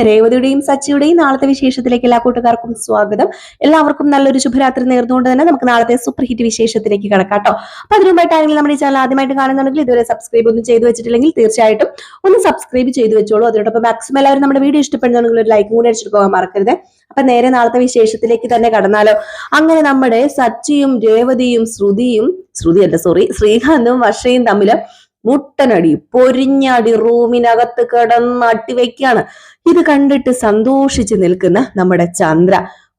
രേവതിയുടെയും സച്ചിയുടെയും നാളത്തെ വിശേഷത്തിലേക്ക് എല്ലാ കൂട്ടുകാർക്കും സ്വാഗതം. എല്ലാവർക്കും നല്ലൊരു ശുഭരാത്രി നേർന്നുകൊണ്ട് തന്നെ നമുക്ക് നാളത്തെ സൂപ്പർ ഹിറ്റ് വിശേഷത്തിലേക്ക് കിടക്കാട്ടോ അപ്പൊ അതിനുമായിട്ടാണെങ്കിൽ നമ്മുടെ ഈ ചാനൽ ആദ്യമായിട്ട് കാണുന്നുണ്ടെങ്കിൽ ഇതുവരെ സബ്സ്ക്രൈബ് ഒന്നും ചെയ്തു വെച്ചിട്ടില്ലെങ്കിൽ തീർച്ചയായിട്ടും ഒന്ന് സബ്സ്ക്രൈബ് ചെയ്തു വെച്ചോളൂ. അതിനോടൊപ്പം മാക്സിമം എല്ലാവരും നമ്മുടെ വീഡിയോ ഇഷ്ടപ്പെടുന്നുണ്ടെങ്കിൽ ഒരു ലൈക്കും കൂടി അടിച്ചിട്ട് പോകാൻ മറക്കരുത്. അപ്പൊ നേരെ നാളത്തെ വിശേഷത്തിലേക്ക് തന്നെ കടന്നാലോ. അങ്ങനെ നമ്മുടെ സച്ചിയും രേവതിയും ശ്രുതിയും ശ്രുതി അല്ല സോറി ശ്രീകാന്തും വർഷയും തമ്മിൽ മുട്ടനടി പൊരിഞ്ഞടി റൂമിനകത്ത് കിടന്ന് അട്ടിവെക്കാണ് ഇത് കണ്ടിട്ട് സന്തോഷിച്ച് നിൽക്കുന്ന നമ്മുടെ ചന്ദ്ര.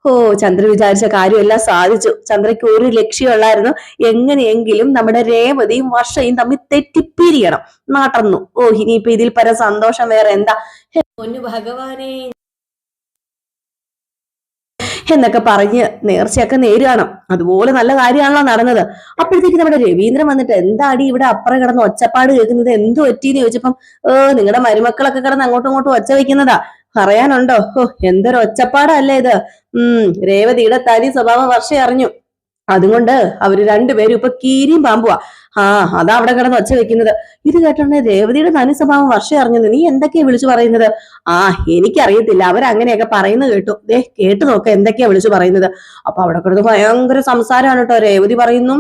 ഓ ചന്ദ്ര വിചാരിച്ച കാര്യമെല്ലാം സാധിച്ചു. ചന്ദ്രയ്ക്ക് ഒരു ലക്ഷ്യമുള്ളായിരുന്നു എങ്ങനെയെങ്കിലും നമ്മുടെ രേവതിയും വർഷയും തമ്മിൽ തെറ്റിപ്പിരിയണം. നടന്നു ഓ ഇനിയിപ്പൊ ഇതിൽ പര സന്തോഷം വേറെ എന്താ? പൊന്നു ഭഗവാനെ. എന്നൊക്കെ പറഞ്ഞ് നേർച്ചയൊക്കെ നേരുകയാണ്. അതുപോലെ നല്ല കാര്യമാണല്ലോ നടന്നത്. അപ്പോഴത്തേക്ക് നമ്മുടെ രവീന്ദ്രൻ വന്നിട്ട് എന്താടി ഇവിടെ അപ്പുറം കിടന്ന് ഒച്ചപ്പാട് കേൾക്കുന്നത്? എന്തു പറ്റിയെന്ന് ചോദിച്ചപ്പം ഏ നിങ്ങളുടെ മരുമക്കളൊക്കെ കിടന്ന് അങ്ങോട്ടും ഇങ്ങോട്ടും ഒച്ച വെക്കുന്നതാ പറയാനുണ്ടോ? ഓ എന്തൊരു ഒച്ചപ്പാടല്ലേ ഇത്. ഉം രേവതിയുടെ തനി സ്വഭാവ വർഷം അറിഞ്ഞു അതുകൊണ്ട് അവർ രണ്ടുപേരും ഇപ്പൊ കീരിയും പാമ്പുവാ. ആ അതാ അവിടെ കിടന്ന് ഒച്ച വെക്കുന്നത്. ഇത് കേട്ടോണ്ടേ രേവതിയുടെ തനി സ്വഭാവം വർഷം അറിഞ്ഞത് നീ എന്തൊക്കെയാ വിളിച്ചു പറയുന്നത്? ആ എനിക്കറിയത്തില്ല. അവരങ്ങനെയൊക്കെ പറയുന്നത് കേട്ടു. ദേ കേട്ടു നോക്ക എന്തൊക്കെയാ വിളിച്ചു പറയുന്നത്. അപ്പൊ അവിടെ കിടന്ന് ഭയങ്കര സംസാരമാണ് കേട്ടോ. രേവതി പറയുന്നു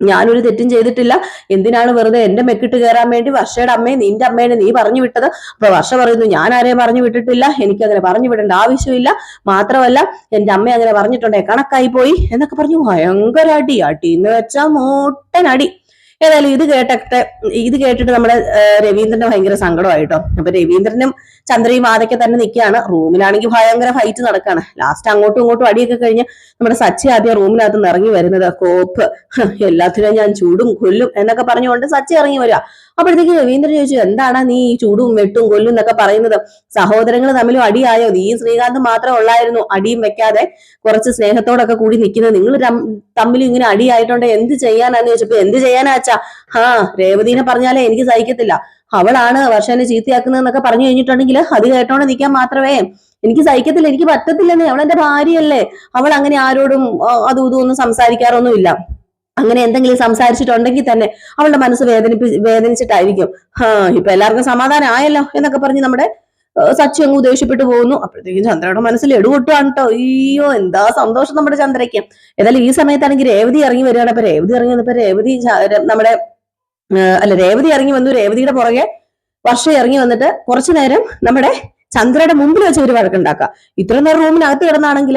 ഞാനൊരു തെറ്റും ചെയ്തിട്ടില്ല. എന്തിനാണ് വെറുതെ എന്റെ മെക്കിട്ട് കയറാൻ വേണ്ടി വർഷയുടെ അമ്മയെ നിന്റെ അമ്മേനെ നീ പറഞ്ഞു വിട്ടത്? അപ്പൊ വർഷ പറയുന്നു ഞാൻ ആരെയും പറഞ്ഞു വിട്ടിട്ടില്ല. എനിക്ക് അങ്ങനെ പറഞ്ഞു വിടേണ്ട ആവശ്യമില്ല. മാത്രമല്ല എന്റെ അമ്മ അങ്ങനെ പറഞ്ഞിട്ടുണ്ടേ കണക്കായി പോയി. എന്നൊക്കെ പറഞ്ഞു. ഭയങ്കര അടി. അടി എന്ന് വെച്ചാ മൂട്ടൻ അടി ഏതായാലും ഇത് കേട്ടൊക്കെ ഇത് കേട്ടിട്ട് നമ്മുടെ രവീന്ദ്രന് ഭയങ്കര സങ്കടമായിട്ടോ. അപ്പൊ രവീന്ദ്രനും ചന്ദ്രയും ആദ്യമൊക്കെ തന്നെ നിൽക്കുകയാണ്. റൂമിലാണെങ്കിൽ ഭയങ്കര ഫൈറ്റ് നടക്കാണ്. ലാസ്റ്റ് അങ്ങോട്ടും ഇങ്ങോട്ടും അടിയൊക്കെ കഴിഞ്ഞ് നമ്മുടെ സച്ചി ആദ്യം റൂമിനകത്ത് നിന്ന് ഇറങ്ങി വരുന്നത് കോപ്പ് എല്ലാത്തിനും ഞാൻ ചൂടും കൊല്ലും എന്നൊക്കെ പറഞ്ഞുകൊണ്ട് സച്ചി ഇറങ്ങി വരിക. അപ്പോഴത്തേക്ക് രവീന്ദ്രൻ ചോദിച്ചു എന്താണ് നീ ഈ ചൂടും വെട്ടും കൊല്ലും എന്നൊക്കെ പറയുന്നത്? സഹോദരങ്ങൾ തമ്മിലും അടിയായോ? നീ ശ്രീകാന്ത് മാത്രം ഉള്ളായിരുന്നു അടിയും വെക്കാതെ കുറച്ച് സ്നേഹത്തോടൊക്കെ കൂടി നിൽക്കുന്നത്. നിങ്ങൾ തമ്മിലും ഇങ്ങനെ അടിയായിട്ടുണ്ട്. എന്ത് ചെയ്യാനാന്ന് ചോദിച്ചപ്പോ എന്ത് ചെയ്യാനാ അച്ഛാ ആ രേവതിനെ പറഞ്ഞാലേ എനിക്ക് സഹിക്കത്തില്ല. അവളാണ് വർഷനെ ചീത്തയാക്കുന്നതെന്നൊക്കെ പറഞ്ഞു കഴിഞ്ഞിട്ടുണ്ടെങ്കിൽ അത് കേട്ടോണ്ട് നിൽക്കാൻ മാത്രമേ എനിക്ക് സഹിക്കത്തില്ല എനിക്ക് പറ്റത്തില്ലെന്നേ. അവൾ എന്റെ ഭാര്യയല്ലേ. അവൾ അങ്ങനെ ആരോടും ആ, അതും ഇതും ഒന്നും സംസാരിക്കാറൊന്നുമില്ല. അങ്ങനെ എന്തെങ്കിലും സംസാരിച്ചിട്ടുണ്ടെങ്കിൽ തന്നെ അവളുടെ മനസ്സ് വേദനിപ്പി വേദനിച്ചിട്ടായിരിക്കും. ഹാ ഇപ്പൊ എല്ലാവർക്കും സമാധാനം ആയല്ലോ എന്നൊക്കെ പറഞ്ഞ് നമ്മുടെ ആ, സച്ചു അങ്ങ് ഉദ്ദേശപ്പെട്ടു പോകുന്നു. അപ്പോഴത്തേക്കും ചന്ദ്രയുടെ മനസ്സിൽ എടുപൊട്ടുകയാണ് കേട്ടോ അയ്യോ എന്താ സന്തോഷം നമ്മുടെ ചന്ദ്രയ്ക്ക്. ഏതായാലും ഈ സമയത്താണെങ്കിൽ രേവതി ഇറങ്ങി വരികയാണ്. അപ്പൊ രേവതി ഇറങ്ങി വന്നപ്പോ രേവതി നമ്മുടെ അല്ല രേവതി ഇറങ്ങി വന്നു. രേവതിയുടെ പുറകെ വർഷം ഇറങ്ങി വന്നിട്ട് കുറച്ചു നേരം നമ്മുടെ ചന്ദ്രയുടെ മുമ്പിൽ വെച്ച് ഒരു വഴക്കുണ്ടാക്കുക ഇത്ര നേരം റൂമിനകത്ത് കിടന്നാണെങ്കിൽ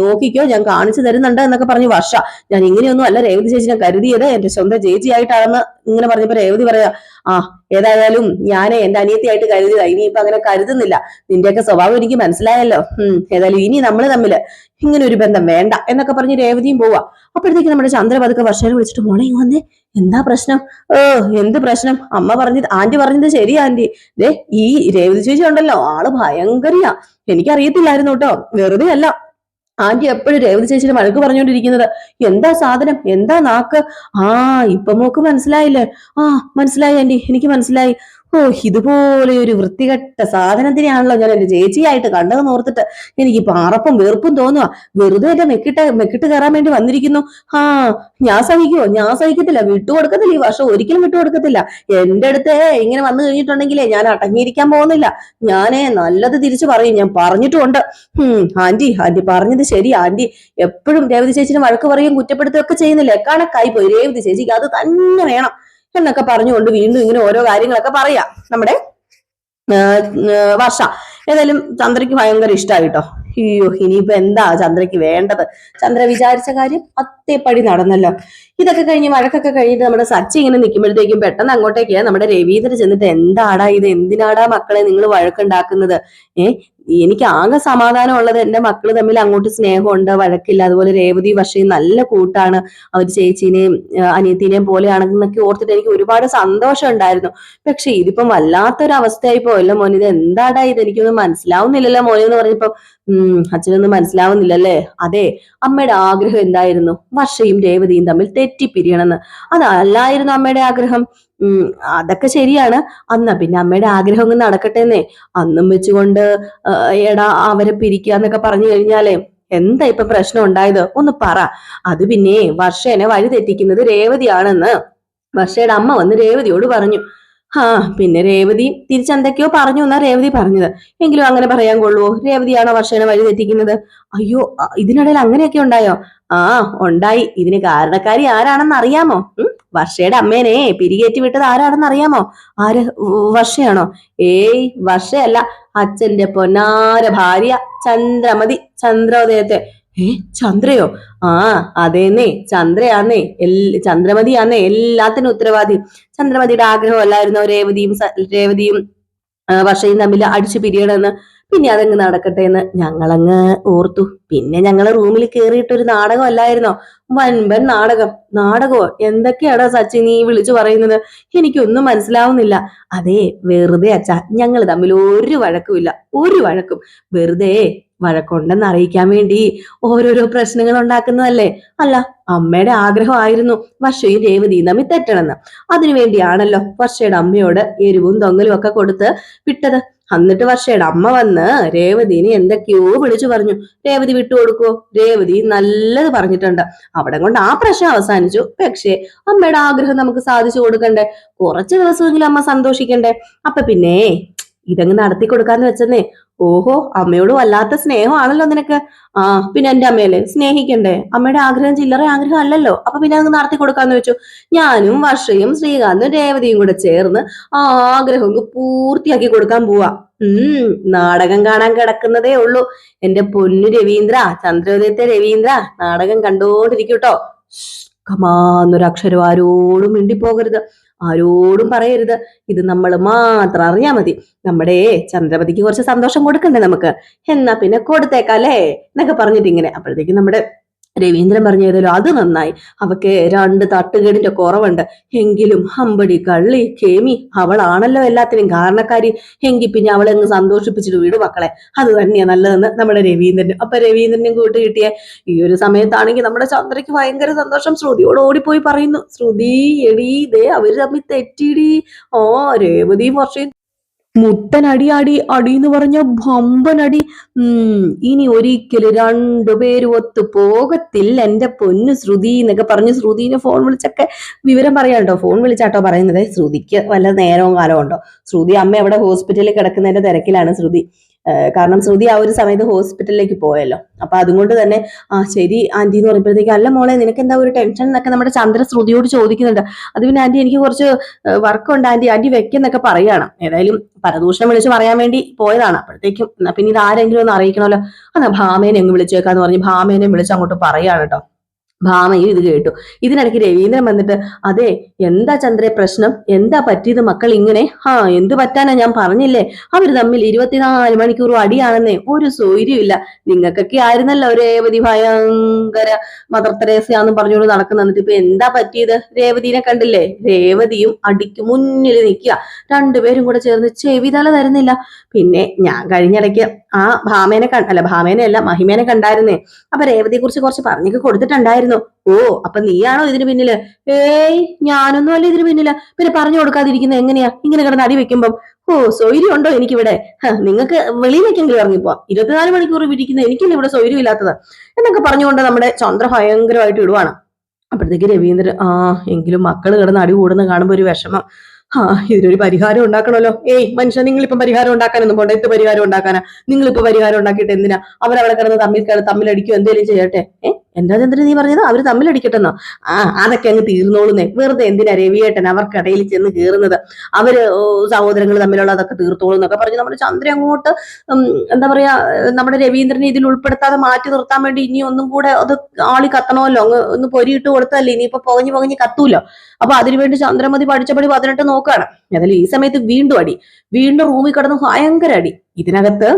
നോക്കിക്കോ ഞാൻ കാണിച്ചു തരുന്നുണ്ട് എന്നൊക്കെ പറഞ്ഞു വർഷ. ഞാൻ ഇങ്ങനെയൊന്നും അല്ല രേവതി ചേച്ചിനെ കരുതിയത്. എന്റെ സ്വന്തം ചേച്ചിയായിട്ടാണെന്ന് ഇങ്ങനെ പറഞ്ഞപ്പോ രേവതി പറയാ ആ ഏതായാലും ഞാനേ എന്റെ അനിയത്തിയായിട്ട് കരുതിയതാ. ഇനിയിപ്പോ അങ്ങനെ കരുതുന്നില്ല. നിന്റെയൊക്കെ സ്വഭാവം എനിക്ക് മനസ്സിലായല്ലോ. ഉം ഏതായാലും ഇനി നമ്മൾ തമ്മിൽ ഇങ്ങനെ ഒരു ബന്ധം വേണ്ട എന്നൊക്കെ പറഞ്ഞ് രേവതിയും പോവാ. അപ്പോഴത്തേക്ക് നമ്മുടെ ചന്ദ്രപതുക്കെ വർഷം വിളിച്ചിട്ട് മോളെ വന്നേ. എന്താ പ്രശ്നം? ഏ എന്ത് പ്രശ്നം? അമ്മ പറഞ്ഞത് ആന്റി പറഞ്ഞത് ശരി ആന്റി. ദേ ഈ രേവതി ചേച്ചി ഉണ്ടല്ലോ ആൾ ഭയങ്കരയാ. എനിക്കറിയത്തില്ലായിരുന്നു കേട്ടോ വെറുതെ അല്ല. ആന്റി എപ്പോഴും രേവതി ചേച്ചിയുടെ വഴക്ക് പറഞ്ഞുകൊണ്ടിരിക്കുന്നത് എന്താ സാധനം? എന്താ നാക്ക്? ആ ഇപ്പൊ മോക്ക് മനസ്സിലായില്ലേ? ആ മനസ്സിലായി ആന്റി. എനിക്ക് മനസ്സിലായി. ഓ ഇതുപോലെ ഒരു വൃത്തികെട്ട സാധനത്തിനെയാണല്ലോ ഞാൻ എന്റെ ചേച്ചിയായിട്ട് കണ്ടതെന്ന് ഓർത്തിട്ട് എനിക്ക് പാറപ്പും വെറുപ്പും തോന്നുക വെറുതെ എന്റെ മെക്കിട്ട് മെക്കിട്ട് കയറാൻ വേണ്ടി വന്നിരിക്കുന്നു. ആ ഞാൻ സഹിക്കുവോ? ഞാൻ സഹിക്കത്തില്ല. വിട്ടുകൊടുക്കത്തില്ല ഈ വർഷം ഒരിക്കലും വിട്ടുകൊടുക്കത്തില്ല എന്റെ അടുത്ത് ഇങ്ങനെ വന്നു കഴിഞ്ഞിട്ടുണ്ടെങ്കിലേ ഞാൻ അടങ്ങിയിരിക്കാൻ പോകുന്നില്ല. ഞാനേ നല്ലത് തിരിച്ചു പറയും. ഞാൻ പറഞ്ഞിട്ടുണ്ട് ഹും ആന്റി ആന്റി പറഞ്ഞത് ശരി ആന്റി എപ്പോഴും രേവതി ചേച്ചിനെ വഴക്ക് പറയും കുറ്റപ്പെടുത്തുകയൊക്കെ ചെയ്യുന്നില്ല. കണക്കായി പോയി? രേവതി ചേച്ചിക്ക് അത് തന്നെ വേണം. എന്നൊക്കെ പറഞ്ഞുകൊണ്ട് വീണ്ടും ഇങ്ങനെ ഓരോ കാര്യങ്ങളൊക്കെ പറയാം. നമ്മുടെ വർഷ. ഏതായാലും ചന്ദ്രയ്ക്ക് ഭയങ്കര ഇഷ്ടമായി കേട്ടോ അയ്യോ ഇനിയിപ്പോ എന്താ ചന്ദ്രയ്ക്ക് വേണ്ടത്? ചന്ദ്ര വിചാരിച്ച കാര്യം അത്തേപ്പടി നടന്നല്ലോ. ഇതൊക്കെ കഴിഞ്ഞ് വഴക്കൊക്കെ കഴിഞ്ഞിട്ട് നമ്മുടെ സച്ചി ഇങ്ങനെ നിൽക്കുമ്പോഴത്തേക്കും പെട്ടെന്ന് അങ്ങോട്ടേക്ക് നമ്മുടെ രവീന്ദ്രൻ ചെന്നിട്ട് എന്താടാ ഇത്? എന്തിനാടാ മക്കളെ നിങ്ങൾ വഴക്കുണ്ടാക്കുന്നത്? ഏ എനിക്ക് ആകെ സമാധാനം ഉള്ളത് എന്റെ മക്കൾ തമ്മിൽ അങ്ങോട്ട് സ്നേഹമുണ്ട് വഴക്കില്ല. അതുപോലെ രേവതി വർഷയും നല്ല കൂട്ടാണ്. അവർ ചേച്ചീനെയും അനിയത്തിനെയും പോലെയാണെന്നൊക്കെ ഓർത്തിട്ട് എനിക്ക് ഒരുപാട് സന്തോഷം ഉണ്ടായിരുന്നു. പക്ഷെ ഇതിപ്പം വല്ലാത്തൊരവസ്ഥയായി പോയല്ലോ മോനെ. ഇത് എന്താടാ ഇത്? എനിക്കൊന്നും മനസ്സിലാവുന്നില്ലല്ലോ മോനെ എന്ന് പറഞ്ഞപ്പോ ഉം അച്ഛനൊന്നും മനസ്സിലാവുന്നില്ലല്ലേ? അതെ അമ്മയുടെ ആഗ്രഹം എന്തായിരുന്നു? വർഷയും രേവതിയും തമ്മിൽ തെറ്റിപ്പിരിയണമെന്ന്. അതല്ലായിരുന്നു അമ്മയുടെ ആഗ്രഹം. ഉം അതൊക്കെ ശരിയാണ്. അന്നാ പിന്നെ അമ്മയുടെ ആഗ്രഹം ഒന്ന് നടക്കട്ടെന്നേ അന്നും വെച്ചുകൊണ്ട് എടാ അവരെ പിരിക്കുക എന്നൊക്കെ പറഞ്ഞു കഴിഞ്ഞാലേ എന്താ ഇപ്പൊ പ്രശ്നം ഉണ്ടായത്? ഒന്ന് പറ. അത് പിന്നെ വർഷേനെ വഴി തെറ്റിക്കുന്നത് രേവതിയാണെന്ന് വർഷയുടെ അമ്മ വന്ന് രേവതിയോട് പറഞ്ഞു. ആ പിന്നെ രേവതി തിരിച്ചെന്തൊക്കെയോ പറഞ്ഞു എന്നാ രേവതി പറഞ്ഞത്. എങ്കിലും അങ്ങനെ പറയാൻ കൊള്ളുവോ? രേവതിയാണോ വർഷേനെ വഴി തെറ്റിക്കുന്നത്? അയ്യോ ഇതിനിടയിൽ അങ്ങനെയൊക്കെ ഉണ്ടായോ? ആ ഉണ്ടായി. ഇതിന് കാരണക്കാരി ആരാണെന്ന് അറിയാമോ? വർഷയുടെ അമ്മേനെ പിരികേറ്റി വിട്ടത് ആരാണെന്ന് അറിയാമോ? ആര് വർഷയാണോ? ഏയ് വർഷയല്ല. അച്ഛന്റെ പൊന്നാര ഭാര്യ ചന്ദ്രമതി ചന്ദ്രോദയത്തെ ഏ? ചന്ദ്രയോ? ആ അതേന്നേ. ചന്ദ്രയാന്നേ. എൽ ചന്ദ്രമതിയാന്നേ. എല്ലാത്തിനും ഉത്തരവാദി. ചന്ദ്രമതിയുടെ ആഗ്രഹമല്ലായിരുന്നോ രേവതിയും രേവതിയും വർഷയും തമ്മിൽ അടിച്ചു പിരിയണമെന്ന് പിന്നെ അതങ്ങ് നടക്കട്ടെ എന്ന് ഞങ്ങളങ്ങ് ഓർത്തു. പിന്നെ ഞങ്ങൾ റൂമിൽ കയറിയിട്ടൊരു നാടകം അല്ലായിരുന്നോ വൻപൻ നാടകം. നാടകമോ എന്തൊക്കെയാടോ സച്ചിൻ നീ വിളിച്ചു പറയുന്നത്? എനിക്കൊന്നും മനസ്സിലാവുന്നില്ല. അതെ വെറുതെ അച്ഛാ ഞങ്ങൾ തമ്മിൽ ഒരു വഴക്കുമില്ല. ഒരു വഴക്കും. വെറുതെ വഴക്കുണ്ടെന്ന് അറിയിക്കാൻ വേണ്ടി ഓരോരോ പ്രശ്നങ്ങൾ ഉണ്ടാക്കുന്നതല്ലേ? അല്ല അമ്മയുടെ ആഗ്രഹമായിരുന്നു വർഷയും രേവതിയും തമ്മിൽ തെറ്റണമെന്ന് അതിനുവേണ്ടിയാണല്ലോ വർഷയുടെ അമ്മയോട് എരിവും തൊങ്ങലും ഒക്കെ കൊടുത്ത് വിട്ടത്. എന്നിട്ട് വർഷയുടെ അമ്മ വന്ന് രേവതിനെ എന്തൊക്കെയോ വിളിച്ചു പറഞ്ഞു? രേവതി വിട്ടുകൊടുക്കോ രേവതി നല്ലത് പറഞ്ഞിട്ടുണ്ട്. അവിടെ കൊണ്ട് ആ പ്രശ്നം അവസാനിച്ചു. പക്ഷേ അമ്മയുടെ ആഗ്രഹം നമുക്ക് സാധിച്ചു കൊടുക്കണ്ടേ? കുറച്ച് ദിവസമെങ്കിലും അമ്മ സന്തോഷിക്കണ്ടേ? അപ്പൊ പിന്നെ ഇതങ്ങ് നടത്തി കൊടുക്കാന്ന് വെച്ചെന്നേ ഓഹോ അമ്മയോട് വല്ലാത്ത സ്നേഹമാണല്ലോ നിനക്ക്. ആ പിന്നെ എന്റെ അമ്മയല്ലേ? സ്നേഹിക്കണ്ടേ? അമ്മയുടെ ആഗ്രഹം ചില്ലറ ആഗ്രഹം അല്ലല്ലോ. അപ്പൊ പിന്നെ അങ്ങ് നടത്തി കൊടുക്കാന്ന് വെച്ചു. ഞാനും വർഷയും ശ്രീകാന്തും രേവതിയും കൂടെ ചേർന്ന് ആ ആഗ്രഹം പൂർത്തിയാക്കി കൊടുക്കാൻ പോവാ. ഉം നാടകം കാണാൻ കിടക്കുന്നതേ ഉള്ളൂ. എന്റെ പൊന്നു രവീന്ദ്ര ചന്ദ്രോദയത്തെ രവീന്ദ്ര നാടകം കണ്ടോണ്ടിരിക്കൂട്ടോ കമാന്നൊരു അക്ഷരം ആരോടും മിണ്ടിപ്പോകരുത്. ആരോടും പറയരുത്. ഇത് നമ്മൾ മാത്രം അറിയാ മതി. നമ്മുടെ ചന്ദ്രപതിക്ക് കുറച്ച് സന്തോഷം കൊടുക്കണ്ടേ നമുക്ക്? എന്നാ പിന്നെ കൊടുത്തേക്കാം അല്ലേ എന്നൊക്കെ പറഞ്ഞിട്ട് ഇങ്ങനെ അപ്പോഴത്തേക്കും നമ്മുടെ രവീന്ദ്രൻ പറഞ്ഞു ഏതായാലും അത് നന്നായി. അവക്ക് രണ്ട് തട്ടുകേടിന്റെ കുറവുണ്ട്. എങ്കിലും ഹമ്പടി കള്ളി കേമി അവളാണല്ലോ എല്ലാത്തിനും കാരണക്കാരി. എങ്കിൽ പിന്നെ അവളെ അങ്ങ് സന്തോഷിപ്പിച്ചിട്ട് വീട് മക്കളെ. അത് തന്നെയാ നല്ലതെന്ന് നമ്മുടെ രവീന്ദ്രനും. അപ്പൊ രവീന്ദ്രനും കൂട്ട് കിട്ടിയ ഈ ഒരു സമയത്താണെങ്കിൽ നമ്മുടെ ചന്ദ്രയ്ക്ക് ഭയങ്കര സന്തോഷം. ശ്രുതിയോട് ഓടിപ്പോയി പറയുന്നു ശ്രുതി എടീ ദേ അവർ തമ്മിൽ തെറ്റിടി. ഓ രേവതിയും വർഷയും മുട്ടനടി അടി അടി എന്ന് പറഞ്ഞ ബമ്പനടി ഉം ഇനി ഒരിക്കലും രണ്ടുപേരും ഒത്തു പോകത്തില്ല. എന്റെ പൊന്നു ശ്രുതി എന്നൊക്കെ പറഞ്ഞ് ശ്രുതിനെ ഫോൺ വിളിച്ചൊക്കെ വിവരം പറയാട്ടോ ഫോൺ വിളിച്ചാട്ടോ പറയുന്നത്? ശ്രുതിക്ക് വല്ല നേരവും കാലവും ഉണ്ടോ? ശ്രുതി അമ്മ അവിടെ ഹോസ്പിറ്റലിൽ കിടക്കുന്നതിന്റെ തിരക്കിലാണ് ശ്രുതി. കാരണം ശ്രുതി ആ ഒരു സമയത്ത് ഹോസ്പിറ്റലിലേക്ക് പോയല്ലോ. അപ്പൊ അതുകൊണ്ട് തന്നെ ആ ശരി ആന്റി എന്ന് പറയുമ്പോഴത്തേക്ക് അല്ല മോളെ നിനക്ക് എന്താ ഒരു ടെൻഷൻ? എന്നൊക്കെ നമ്മുടെ ചന്ദ്ര ശ്രുതിയോട് ചോദിക്കുന്നുണ്ട്. അത് പിന്നെ ആന്റി എനിക്ക് കുറച്ച് വർക്കുണ്ട് ആന്റി ആന്റി വെക്കെന്നൊക്കെ പറയണം. ഏതായാലും പരദൂഷണം വിളിച്ച് പറയാൻ വേണ്ടി പോയതാണ്. അപ്പോഴത്തേക്കും പിന്നെ ഇത് ആരെങ്കിലും ഒന്ന് അറിയിക്കണമല്ലോ. എന്നാ ഭാമേനെ അങ്ങ് വിളിച്ചേക്കാന്ന് പറഞ്ഞ് ഭാമേനെ വിളിച്ച് അങ്ങോട്ട് പറയാണ് കേട്ടോ. ഭാമയും ഇത് കേട്ടു. ഇതിനിടയ്ക്ക് രവീന്ദ്രൻ വന്നിട്ട് അതെ എന്താ ചന്ദ്രേ പ്രശ്നം? എന്താ പറ്റിയത് മക്കൾ ഇങ്ങനെ? ആ എന്ത് പറ്റാനാ ഞാൻ പറഞ്ഞില്ലേ? അവർ തമ്മിൽ ഇരുപത്തിനാല് മണിക്കൂറും അടിയാണെന്നേ ഒരു സൗര്യമില്ല നിങ്ങൾക്കൊക്കെ ആയിരുന്നല്ലോ രേവതി ഭയങ്കര മദർ തെരേസയാന്ന് പറഞ്ഞുകൊണ്ട് നടക്കുന്ന ഇപ്പൊ എന്താ പറ്റിയത്? രേവതിനെ കണ്ടില്ലേ? രേവതിയും അടിക്ക് മുന്നിൽ നിൽക്കുക. രണ്ടുപേരും കൂടെ ചേർന്ന് ചെവിതല തരുന്നില്ല. പിന്നെ ഞാൻ കഴിഞ്ഞിടയ്ക്ക് ആ ഭാമേനെ കണ്ട അല്ല ഭാമേനെ അല്ല മഹിമേനെ കണ്ടായിരുന്നേ. അപ്പൊ രേവതിയെ കുറിച്ച് കുറച്ച് പറഞ്ഞൊക്കെ കൊടുത്തിട്ടുണ്ടായിരുന്നു. ഓ അപ്പൊ നീയാണോ ഇതിന് പിന്നിൽ? ഏയ് ഞാനൊന്നും അല്ല ഇതിന് പിന്നിൽ. പിന്നെ പറഞ്ഞു കൊടുക്കാതിരിക്കുന്നത് എങ്ങനെയാ? ഇങ്ങനെ കിടന്ന് അടി വെക്കുമ്പം. ഓ സൗര്യം ഉണ്ടോ എനിക്കിവിടെ? നിങ്ങൾക്ക് വെളിയിലേക്കെങ്കിലും ഇറങ്ങിപ്പോ ഇരുപത്തിനാല് മണിക്കൂർ ഇരിക്കുന്ന എനിക്കല്ലേ ഇവിടെ സൗര്യം ഇല്ലാത്തത് എന്നൊക്കെ പറഞ്ഞുകൊണ്ട് നമ്മുടെ ചന്ദ്ര ഭയങ്കരമായിട്ട് ഇടുവാണ്. അപ്പോഴത്തേക്ക് രവീന്ദ്രൻ ആ എങ്കിലും മക്കൾ കിടന്ന് അടി കൂടുന്ന കാണുമ്പോ ഒരു വിഷമം. ആ ഇതിനൊരു പരിഹാരം ഉണ്ടാക്കണമല്ലോ. ഏയ് മനുഷ്യൻ നിങ്ങളിപ്പം പരിഹാരം ഉണ്ടാക്കാനൊന്നും പോണ്ട. എന്ത് പരിഹാരം ഉണ്ടാക്കാനാ. നിങ്ങളിപ്പോ പരിഹാരം ഉണ്ടാക്കിയിട്ട് എന്തിനാ? അവരവിടെ കിടന്ന് തമ്മിൽ തമ്മിലടിക്കും എന്തെങ്കിലും ചെയ്യട്ടെ. ഏ? എന്താ ചന്ദ്രൻ നീ പറഞ്ഞത്? അവർ തമ്മിലടിക്കട്ടെന്നോ ആ അതൊക്കെ അങ്ങ് തീർന്നോളുന്നേ. വെറുതെ എന്തിനാ രവിയേട്ടൻ അവർക്കിടയിൽ ചെന്ന് കയറുന്നത് അവർ സഹോദരങ്ങൾ തമ്മിലുള്ളതൊക്കെ തീർത്തോളൂ എന്നൊക്കെ പറഞ്ഞു നമ്മുടെ ചന്ദ്രൻ അങ്ങോട്ട് എന്താ പറയാ നമ്മുടെ രവീന്ദ്രനെ ഇതിൽ ഉൾപ്പെടുത്താതെ മാറ്റി നിർത്താൻ വേണ്ടി ഇനി ഒന്നും കൂടെ അത് ആളി കത്തണമല്ലോ. അങ്ങ് ഒന്ന് പൊരിയിട്ട് കൊടുത്തല്ലേ ഇനിയിപ്പോ പുകഞ്ഞ് പുകഞ്ഞ് കത്തൂലോ? അപ്പൊ അതിനുവേണ്ടി ചന്ദ്രമതി പഠിച്ചപടി പതിനെട്ട് നോക്കുകയാണ് അതിൽ ഈ സമയത്ത് വീണ്ടും അടി. വീണ്ടും റൂമിൽ കിടന്ന് ഭയങ്കര അടി. ഇതിനകത്ത്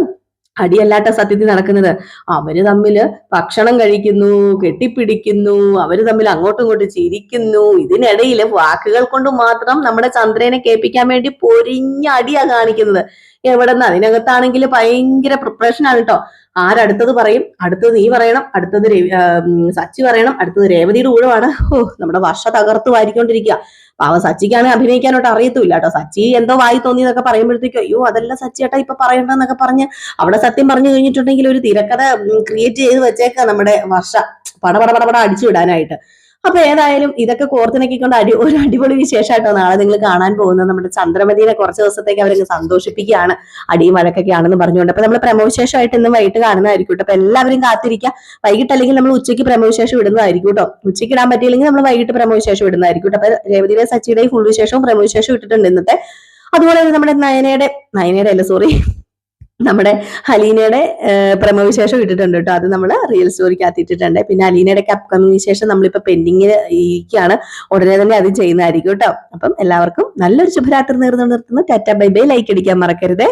അടിയല്ലാട്ട സത്യത്തിൽ നടക്കുന്നത്. അവർ തമ്മിൽ ഭക്ഷണം കഴിക്കുന്നു കെട്ടിപ്പിടിക്കുന്നു അവർ തമ്മിൽ അങ്ങോട്ടും ഇങ്ങോട്ടും ചിരിക്കുന്നു. ഇതിനിടയിൽ വാക്കുകൾ കൊണ്ട് മാത്രം നമ്മുടെ ചന്ദ്രനെ കേൾപ്പിക്കാൻ വേണ്ടി പൊരിഞ്ഞ അടിയാ കാണിക്കുന്നത്. എവിടെ നിന്ന് അതിനകത്താണെങ്കിൽ ഭയങ്കര പ്രിപ്പറേഷൻ ആണ് കേട്ടോ ആരടുത്തത് പറയും? അടുത്തത് നീ പറയണം. അടുത്തത് സച്ചി പറയണം. അടുത്തത് രേവതിയുടെ ഊഴമാണ് ഓ നമ്മുടെ വർഷ തകർത്ത് വാരിക്കൊണ്ടിരിക്കുക പാവം സച്ചിക്കാണ് അഭിനയിക്കാനോട്ട് അറിയത്തുമില്ല കേട്ടോ സച്ചി എന്തോ വായി തോന്നി എന്നൊക്കെ പറയുമ്പോഴത്തേക്കും അയ്യോ അതല്ല സച്ചി ഏട്ടാ ഇപ്പൊ പറയണ്ടെന്നൊക്കെ പറഞ്ഞ് അവിടെ സത്യം പറഞ്ഞു കഴിഞ്ഞിട്ടുണ്ടെങ്കിൽ ഒരു തിരക്കഥ ക്രിയേറ്റ് ചെയ്ത് വെച്ചേക്കാം നമ്മുടെ വർഷ. പടപടപടപട പട പട പട അടിച്ചു വിടാനായിട്ട്. അപ്പൊ ഏതായാലും ഇതൊക്കെ കോർത്തിണക്കിക്കൊണ്ട് അടി ഒരു അടിപൊളി വിശേഷമായിട്ടോ നാളെ നിങ്ങൾ കാണാൻ പോകുന്നത്. നമ്മുടെ ചന്ദ്രമതിനെ കുറച്ച് ദിവസത്തേക്ക് അവരങ്ങ് സന്തോഷിപ്പിക്കുകയാണ് അടിയും വഴക്കൊക്കെ ആണെന്ന് പറഞ്ഞുകൊണ്ട്. അപ്പൊ നമ്മൾ പ്രമവിശേഷമായിട്ട് ഇന്ന് വൈകിട്ട് കാണുന്നതായിരിക്കും കേട്ടോ. അപ്പൊ എല്ലാവരും കാത്തിരിക്കുക. വൈകിട്ട് അല്ലെങ്കിൽ നമ്മൾ ഉച്ചയ്ക്ക് പ്രമവിശേഷം ഇടുന്നതായിരിക്കും കേട്ടോ. ഉച്ചയ്ക്ക് ഇടാൻ പറ്റിയില്ലെങ്കിൽ നമ്മൾ വൈകിട്ട് പ്രമവിശേഷം ഇടുന്നതായിരിക്കും കേട്ടോ. അപ്പൊ രേവതിയുടെ സച്ചിയുടെയും ഫുൾ വിശേഷവും പ്രമവിശേഷവും ഇട്ടിട്ടുണ്ട് ഇന്നത്തെ. അതുപോലെ തന്നെ നമ്മുടെ നയനയുടെ നയനയുടെ അല്ല സോറി നമ്മുടെ ഹലീനയുടെ പ്രമവിശേഷം ഇട്ടിട്ടുണ്ട് കേട്ടോ. അത് നമ്മൾ റിയൽ സ്റ്റോറിക്കകത്ത് ഇട്ടിട്ടുണ്ട്. പിന്നെ ഹലീനയുടെ അപ്കമിങ് വിശേഷം നമ്മളിപ്പോ പെൻഡിങ്ങിൽ ഇരിക്കുകയാണ്. ഉടനെ തന്നെ അത് ചെയ്യുന്നതായിരിക്കും കേട്ടോ. അപ്പം എല്ലാവർക്കും നല്ലൊരു ശുഭരാത്രി നേർന്നു നിർത്തുന്നു ടാറ്റ ബൈ ബൈ. ലൈക്ക് അടിക്കാൻ മറക്കരുതേ.